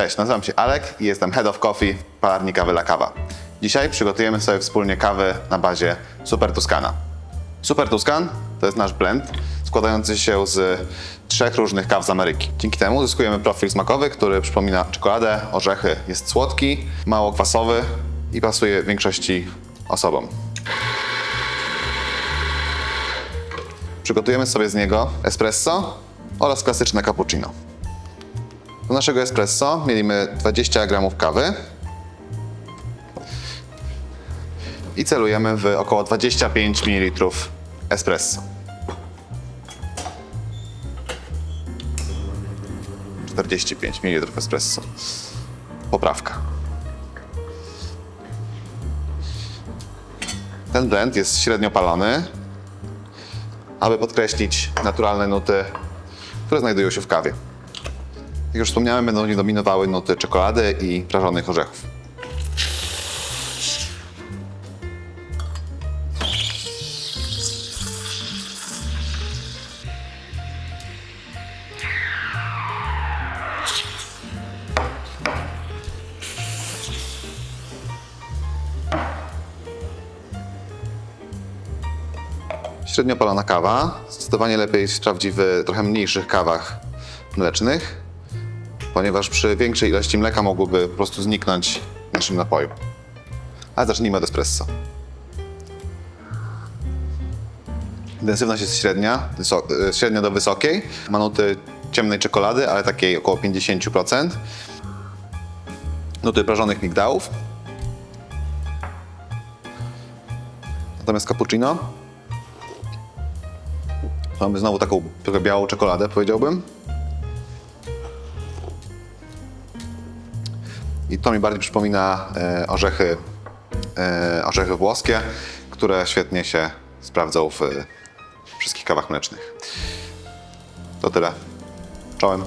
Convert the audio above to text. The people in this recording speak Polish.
Cześć, nazywam się Alek i jestem Head of Coffee palarni kawy La Kawa. Dzisiaj przygotujemy sobie wspólnie kawę na bazie Super Tuscana. Super Tuscan to jest nasz blend składający się z trzech różnych kaw z Ameryki. Dzięki temu uzyskujemy profil smakowy, który przypomina czekoladę, orzechy. Jest słodki, mało kwasowy i pasuje większości osobom. Przygotujemy sobie z niego espresso oraz klasyczne cappuccino. Do naszego espresso mielimy 20 g kawy i celujemy w około 25 ml espresso. 45 ml espresso. Poprawka. Ten blend jest średnio palony, aby podkreślić naturalne nuty, które znajdują się w kawie. Jak już wspomniałem, będą w niej dominowały nuty czekolady i prażonych orzechów. Średnio palona kawa. Zdecydowanie lepiej sprawdzi w trochę mniejszych kawach mlecznych, ponieważ przy większej ilości mleka mogłoby po prostu zniknąć w naszym napoju. Ale zacznijmy od espresso. Intensywność jest średnia, e, średnia do wysokiej. Ma nuty ciemnej czekolady, ale takiej około 50%. Nuty prażonych migdałów. Natomiast cappuccino Mamy znowu taką białą czekoladę, powiedziałbym. I to mi bardziej przypomina e, orzechy, e, orzechy włoskie, które świetnie się sprawdzą w e, wszystkich kawach mlecznych. To tyle. Czołem.